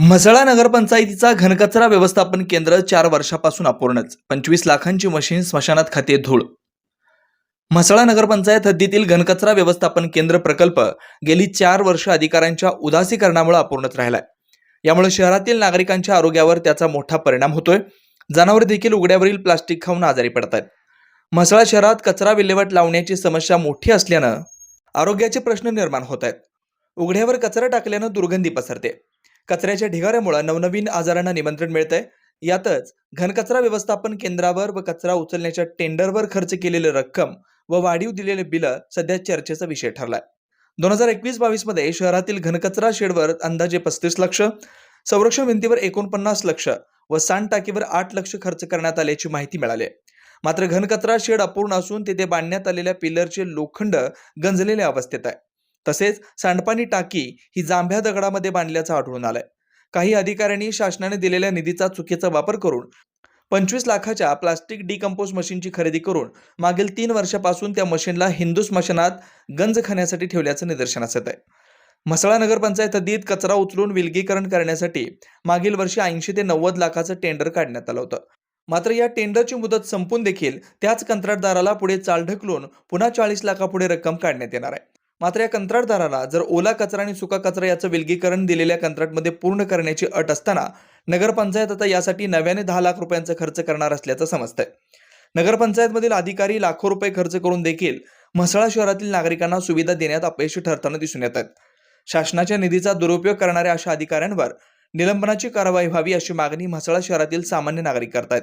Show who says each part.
Speaker 1: म्हसळा नगरपंचायतीचा घनकचरा व्यवस्थापन केंद्र चार वर्षापासून अपूर्णच. पंचवीस लाखांची मशीन स्मशानात खाते धूळ. म्हसळा नगरपंचायत हद्दीतील घनकचरा व्यवस्थापन केंद्र प्रकल्प गेली चार वर्ष अधिकाऱ्यांच्या उदासीकरणामुळे अपूर्णच राहिलाय. यामुळे शहरातील नागरिकांच्या आरोग्यावर त्याचा मोठा परिणाम होतोय. जनावर देखील उघड्यावरील प्लास्टिक खाऊन आजारी पडत आहेत म्हसळा शहरात कचरा विल्हेवाट लावण्याची समस्या मोठी असल्यानं आरोग्याचे प्रश्न निर्माण होत आहेत. उघड्यावर कचरा टाकल्यानं दुर्गंधी पसरते. कचऱ्याच्या ढिगाऱ्यामुळे नवनवीन आजारांना निमंत्रण मिळतंय. यातच घनकचरा व्यवस्थापन केंद्रावर व कचरा उचलण्याच्या टेंडरवर खर्च केलेली रक्कम व वाढीव दिलेले बिलं सध्या चर्चेचा विषय ठरलाय. दोन हजार एकवीस बावीसमध्ये शहरातील घनकचरा शेडवर अंदाजे पस्तीस लक्ष संरक्षण भिंतीवर एकोणपन्नास लक्ष व सांडटाकीवर आठ लक्ष खर्च करण्यात आल्याची माहिती मिळाली. आहे. मात्र घनकचरा शेड अपूर्ण असून तिथे बांधण्यात आलेल्या पिलरचे लोखंड गंजलेल्या अवस्थेत आहे. तसेच सांडपाणी टाकी ही जांभ्या दगडामध्ये बांधल्याचं आढळून आलंय. काही अधिकाऱ्यांनी शासनाने दिलेल्या निधीचा चुकीचा वापर करून पंचवीस लाखाच्या प्लास्टिक डिकम्पोज मशीनची खरेदी करून मागील तीन वर्षापासून त्या मशीनला हिंदू स्मशानात गंज खाण्यासाठी ठेवल्याचं निदर्शनास येत आहे म्हसळा नगरपंचायत हद्दीत कचरा उचलून विलगीकरण करण्यासाठी मागील वर्षी ऐंशी ते नव्वद लाखाचं टेंडर काढण्यात आलं होतं. मात्र या टेंडरची मुदत संपून देखील त्याच कंत्राटदाराला पुढे चाल ढकलून पुन्हा चाळीस लाखापुढे रक्कम काढण्यात येणार आहे. मात्र या कंत्राटदाराला जर ओला कचरा आणि सुका कचरा याचं विलगीकरण दिलेल्या कंत्राटमध्ये पूर्ण करण्याची अट असताना नगरपंचायत आता यासाठी नव्याने दहा लाख रुपयांचा खर्च करणार असल्याचं समजतंय. नगरपंचायतमधील अधिकारी लाखो रुपये खर्च करून देखील म्हसळा शहरातील नागरिकांना सुविधा देण्यात अपयशी ठरताना दिसून येत आहेत. शासनाच्या निधीचा दुरुपयोग करणाऱ्या अशा अधिकाऱ्यांवर निलंबनाची कारवाई व्हावी अशी मागणी म्हसळा शहरातील सामान्य नागरिक करतायत.